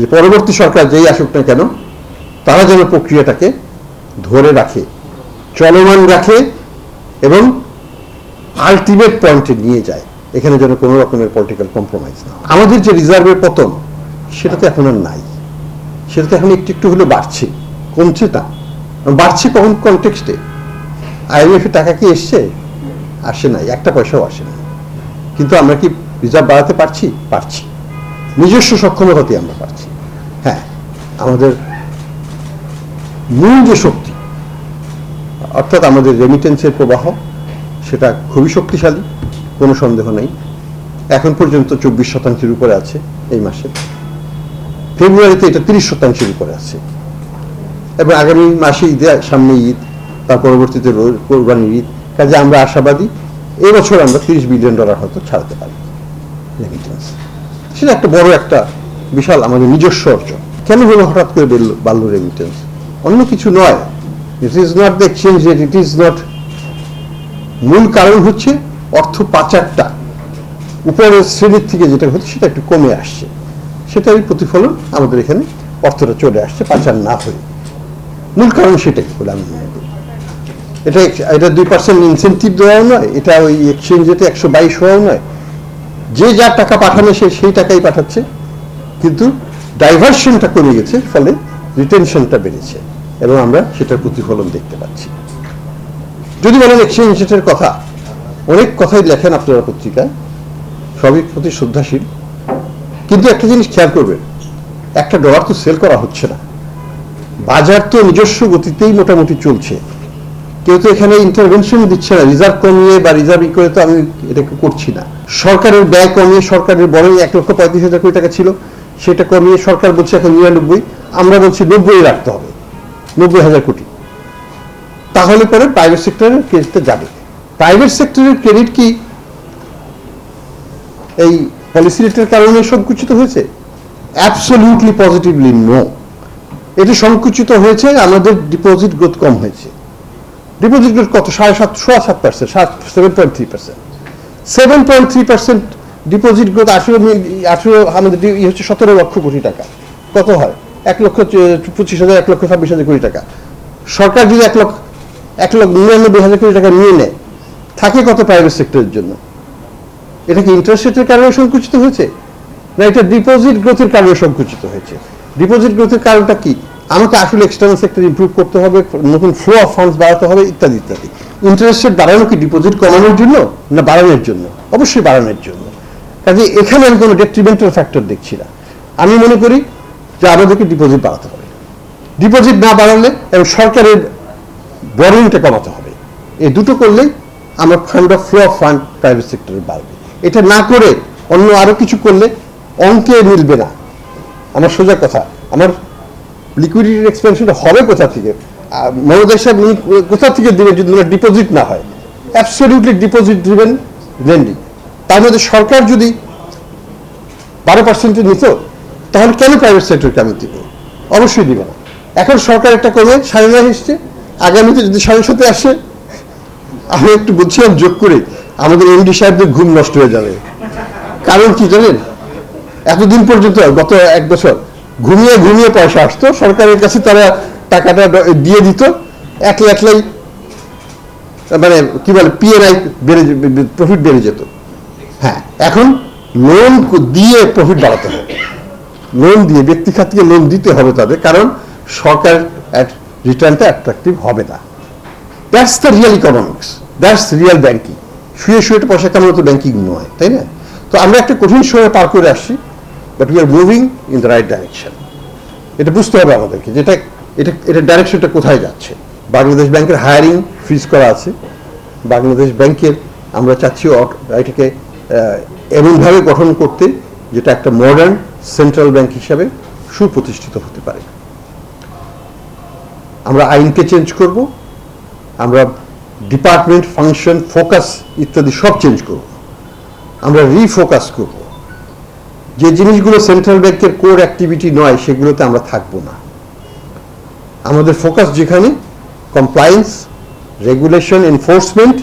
যে পরবর্তী সরকার যেই আসুক না কেন, তারা যেন প্রক্রিয়াটাকে ধরে রাখে, চলমান রাখে এবং আলটিমেট পয়েন্টে নিয়ে যায়। এখানে যেন কোনো রকমের পলিটিক্যাল কম্প্রোমাইজ না আমাদের যে রিজার্ভের পতন সেটা তো এখন আর নাই। সেটা তো এখন একটু একটু হলে বাড়ছে, কমছে না বাড়ছে কখন কনটেক্সটে আইএমএফ টাকা কি এসছে? আসে নাই, একটা পয়সাও আসে না কিন্তু আমরা কি রিজার্ভ বাড়াতে পারছি? পারছি। নিজস্ব সক্ষমতাতে আমরা পারছি। হ্যাঁ আমাদের মূল যে শক্তি, অর্থাৎ আমাদের রেমিটেন্সের প্রবাহ, সেটা খুবই শক্তিশালী, কোনো সন্দেহ নেই। এখন পর্যন্ত চব্বিশ শতাংশের উপরে আছে এই মাসে। ফেব্রুয়ারিতে এটা তিরিশ শতাংশের উপরে আছে। এবং আগামী মাসে ঈদে, সামনে ঈদ, তার পরবর্তীতে কোরবানির ঈদ। কাজে আমরা আশাবাদী, এবছর আমরা তিরিশ বিলিয়ন ডলার হয়তো ছাড়তে পারি। সেটা একটা বড় একটা বিশাল আমাদের নিজস্ব অর্জন। কেন হলো হঠাৎ করে বাড়লো রেমিটেন্স অন্য কিছু নয়। It is not the exchange rate it is not মূল কারণ হচ্ছে অর্থ পাচারটা। উপরের শ্রেণির থেকে যেটা হচ্ছে সেটা একটু কমে আসছে। সেটারই প্রতিফলন আমাদের এখানে অর্থটা চলে আসছে পাচার না হয়ে। মূল কারণ সেটাই বলে আমি মনে করি। এটা এটা দুই পার্সেন্ট ইনসেন্টিভ দেওয়াও নয়, এটা ওই এক্সচেঞ্জ রেটে একশো বাইশ হওয়াও নয়। যে যার টাকা পাঠানো সে সেই টাকাই পাঠাচ্ছে। কিন্তু ডাইভার্সনটা কমে গেছে, ফলে রিটেনশনটা বেড়েছে এবং আমরা সেটার প্রতিফলন দেখতে পাচ্ছি। যদি বলেন এক্সচেঞ্জ রেটের কথা, অনেক কথাই লেখেন আপনারা পত্রিকায়, সবই প্রতি শ্রদ্ধাশীল। কিন্তু একটা জিনিস খেয়াল করবেন, একটা ডলার তো সেল করা হচ্ছে না। বাজার তো নিজস্ব গতিতেই মোটামুটি চলছে। কেউ তো এখানে ইন্টারভেনশন দিচ্ছে না রিজার্ভ কমিয়ে বা রিজার্ভ করে তো আমি এটাকে করছি না। সরকারের ব্যয় কমিয়ে, সরকারের বরং এক লক্ষ পঁয়ত্রিশ হাজার কোটি টাকা ছিল। সেটা কমিয়ে সরকার বলছে এখন নিরানব্বই, আমরা বলছি নব্বই রাখতে হবে, নব্বই হাজার কোটি। তাহলে পরে প্রাইভেট সেক্টরের ক্রেডিটটা যাবে। প্রাইভেট সেক্টরের ক্রেডিট কি? এই পলিসি রেটের কারণে সংকুচিত হয়েছে? অ্যাবসলিউটলি পজিটিভলি নো এটা সংকুচিত হয়েছে, আমাদের ডিপোজিট গ্রোথ কম হয়েছে। ডিপোজিট গ্রোথ কত? সাড়ে সাত, সোয়া সাত পার্সেন্ট সাত seven point three percent seven point three percent deposit growth আঠেরো আঠেরো আমাদের ডি- ই হচ্ছে সতেরো লক্ষ কোটি টাকা। কত হয়? এক লক্ষ পঁচিশ হাজার, এক লক্ষ ছাব্বিশ হাজার কোটি টাকা। সরকার যদি এক লক্ষ এক লক্ষ নিরানব্বই হাজার কোটি টাকা নিয়ে নেয়, থাকে কত প্রাইভেট সেক্টরের জন্য? এটা কি ইন্টারেস্ট রেটের কারণে সংকুচিত হয়েছে? না, এটা ডিপোজিট গ্রোথের কারণে সংকুচিত হয়েছে। ডিপোজিট গ্রোথের কারণটা কি? আমাকে আসলে এক্সটার্নাল সেক্টর ইমপ্রুভ করতে হবে, নতুন ফ্লো অফ ফান্ডস বাড়াতে হবে, ইত্যাদি ইত্যাদি। ইন্টারেস্ট রেট বাড়ানো কি ডিপোজিট কমানোর জন্য না বাড়ানোর জন্য? অবশ্যই বাড়ানোর জন্য। কাজে এখানে আমি কোনো ডেট্রিমেন্টাল ফ্যাক্টর দেখছি না। আমি মনে করি যে আমাদেরকে ডিপোজিট বাড়াতে হবে। ডিপোজিট না বাড়ালে এবং সরকারের বরোইংটা কমাতে হবে। এই দুটো করলেই আমার fund of flow of fund private সেক্টরে বাড়বে। এটা না করে অন্য আরও কিছু করলে অঙ্কে মিলবে না। আমার সোজা কথা, আমার লিকুইডিটির এক্সপেনশনটা হবে কোথা থেকে? মনোদয় সাহেব কোথা থেকে দিবেন যদি ডিপোজিট না হয়? অ্যাবসলিউটলি ডিপোজিট ড্রিভেন লেন্ডিং তার মধ্যে সরকার যদি বারো পার্সেন্টে নিত তাহলে কেন প্রাইভেট সেক্টরকে আমি দিব? অবশ্যই দিব না। এখন সরকার একটা কমে সাড়ে নয় এসছে আগামীতে যদি সাড়ে সাথে আসে, আমি একটু বলছিলাম যোগ করে, আমাদের এমডি সাহেবদের ঘুম নষ্ট হয়ে যাবে। কারণ কি জানেন? এতদিন পর্যন্ত, গত এক বছর, ঘুমিয়ে ঘুমিয়ে পয়সা আসতো। সরকারের কাছে তারা টাকাটা দিয়ে দিত। একলা একলাই মানে কি বলে পিএনআই বেড়ে প্রফিট বেড়ে যেত। হ্যাঁ এখন লোন দিয়ে প্রফিট বাড়াতে হবে। লোন দিয়ে ব্যক্তি খাত থেকে লোন দিতে হবে তাদের, কারণ সরকার রিটার্নটা অ্যাট্রাকটিভ হবে না। That's the real economics that's real banking শুয়ে শুয়ে তো পয়সা কামানো তো ব্যাংকিং নয়, তাই না? তো আমরা একটা কঠিন সময় পার করে আসছি but we are moving in the right direction এটা বুঝতে হবে আমাদেরকে যেটা এটা এটা ডাইরেকশনটা কোথায় যাচ্ছে। বাংলাদেশ ব্যাংকের হায়ারিং ফ্রিজ করা আছে। বাংলাদেশ ব্যাংকের আমরা চাচ্ছি এটাকে এমনভাবে গঠন করতে যেটা একটা মডার্ন সেন্ট্রাল ব্যাংক হিসাবে সুপ্রতিষ্ঠিত হতে পারে। আমরা আইনকে চেঞ্জ করব, আমরা ডিপার্টমেন্ট ফাংশন ফোকাস ইত্যাদি সব চেঞ্জ করব, আমরা রিফোকাস করব। যে জিনিসগুলো সেন্ট্রাল ব্যাংকের কোর অ্যাক্টিভিটি নয়, সেগুলোতে আমরা থাকব না। আমাদের ফোকাস যেখানে কমপ্লায়েন্স রেগুলেশন এনফোর্সমেন্ট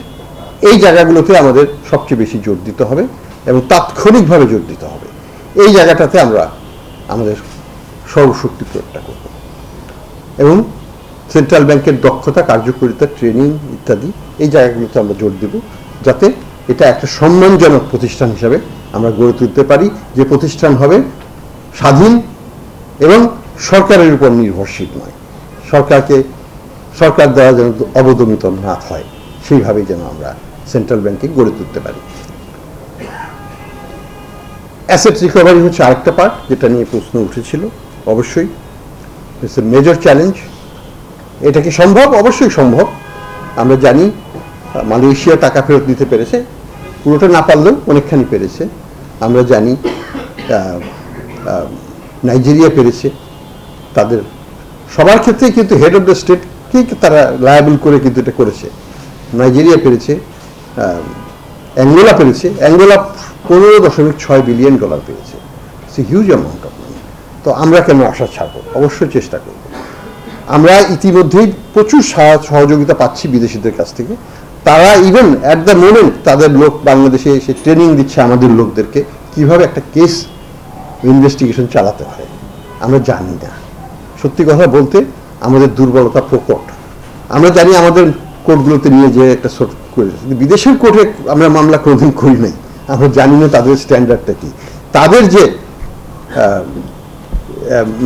এই জায়গাগুলোতে আমাদের সবচেয়ে বেশি জোর দিতে হবে এবং তাৎক্ষণিকভাবে জোর দিতে হবে। এই জায়গাটাতে আমরা আমাদের সর্বশক্তি প্রয়োগটা করব। এবং সেন্ট্রাল ব্যাংকের দক্ষতা, কার্যকরিতা, ট্রেনিং ইত্যাদি এই জায়গাগুলোতে আমরা জোর দেব যাতে এটা একটা সম্মানজনক প্রতিষ্ঠান হিসাবে আমরা গড়ে তুলতে পারি। যে প্রতিষ্ঠান হবে স্বাধীন এবং সরকারের উপর নির্ভরশীল নয়। সরকারকে, সরকার দ্বারা যেন অবদমিত না হয়, সেইভাবেই যেন আমরা সেন্ট্রাল ব্যাংকে গড়ে তুলতে পারি। অ্যাসেট রিকভারি হচ্ছে আরেকটা পার্ট যেটা নিয়ে প্রশ্ন উঠেছিল, অবশ্যই। ইটস এ মেজর চ্যালেঞ্জ এটা কি সম্ভব? অবশ্যই সম্ভব। আমরা জানি মালয়েশিয়া টাকা ফেরত দিতে পেরেছে। পুরোটা না পারলেও অনেকখানি পেরেছে। আমরা জানি নাইজেরিয়া পেরেছে। তাদের সবার ক্ষেত্রেই কিন্তু হেড অফ দ্য স্টেটকেই তারা লায়াবল করে কিন্তু এটা করেছে? নাইজেরিয়া পেরেছে। অ্যাঙ্গোলা পেরেছে। অ্যাঙ্গোলা পনেরো দশমিক ছয় বিলিয়ন ডলার পেয়েছে। সে হিউজ অ্যামাউন্ট অফ মানি তো আমরা কেন আশা ছাড়বো? অবশ্যই চেষ্টা করব। আমরা ইতিমধ্যেই প্রচুর সহযোগিতা পাচ্ছি বিদেশিদের কাছ থেকে। তারা ইভেন অ্যাট দ্য মোমেন্ট তাদের লোক বাংলাদেশে এসে ট্রেনিং দিচ্ছে আমাদের লোকদেরকে কীভাবে একটা কেস ইনভেস্টিগেশন চালাতে হয়। আমরা জানি না। সত্যি কথা বলতে আমাদের দুর্বলতা প্রকট। আমরা জানি আমাদের কোর্টগুলোতে নিয়ে যে একটা সর করে বিদেশের কোর্টে আমরা মামলা কোনোদিন করি নাই। আমরা জানি না তাদের স্ট্যান্ডার্ডটা কি। তাদের যে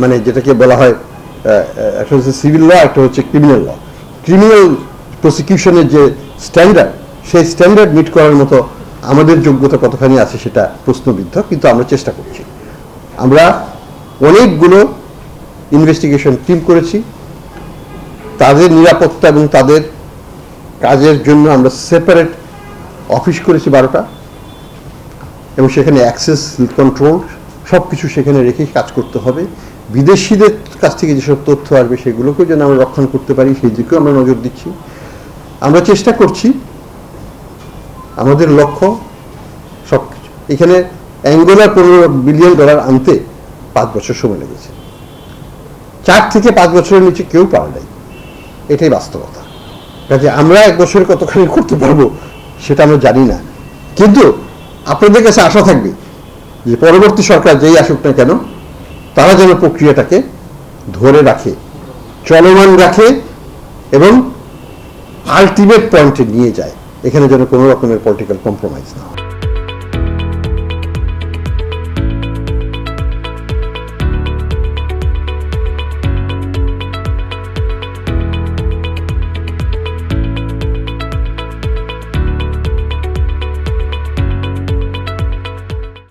মানে যেটাকে বলা হয় একটা হচ্ছে সিভিল ল একটা হচ্ছে ক্রিমিনাল ল ক্রিমিনাল প্রসিকিউশনের যে স্ট্যান্ডার্ড সেই স্ট্যান্ডার্ড মিট করার মতো আমাদের যোগ্যতা কতখানি আছে সেটা প্রশ্নবিদ্ধ, কিন্তু আমরা চেষ্টা করছি। আমরা অনেকগুলো ইনভেস্টিগেশন টিম করেছি। তাদের নিরাপত্তা এবং তাদের কাজের জন্য আমরা সেপারেট অফিস করেছি বারোটা এবং সেখানে অ্যাক্সেস কন্ট্রোল সব কিছু সেখানে রেখে কাজ করতে হবে। বিদেশিদের কাছ থেকে যেসব তথ্য আসবে সেগুলোকেও যেন আমরা রক্ষণ করতে পারি, সেই দিকেও আমরা নজর দিচ্ছি। আমরা চেষ্টা করছি, আমাদের লক্ষ্য সব কিছু এখানে অ্যাঙ্গোলার পনেরো বিলিয়ন ডলার আনতে পাঁচ বছর সময় লেগেছে। চার থেকে পাঁচ বছরের নিচে কেউ পারে নাই। এটাই বাস্তবতা। কাজে আমরা এক বছরে কতখানি করতে পারব সেটা আমরা জানি না। কিন্তু আপনাদের কাছে আশা থাকবে যে পরবর্তী সরকার যেই আসুক না কেন, তারা যেন প্রক্রিয়াটাকে ধরে রাখে, চলমান রাখে এবং আলটিমেট পয়েন্টে নিয়ে যায়। এখানে যেন কোনো রকমের পলিটিক্যাল কম্প্রোমাইজ না হয়।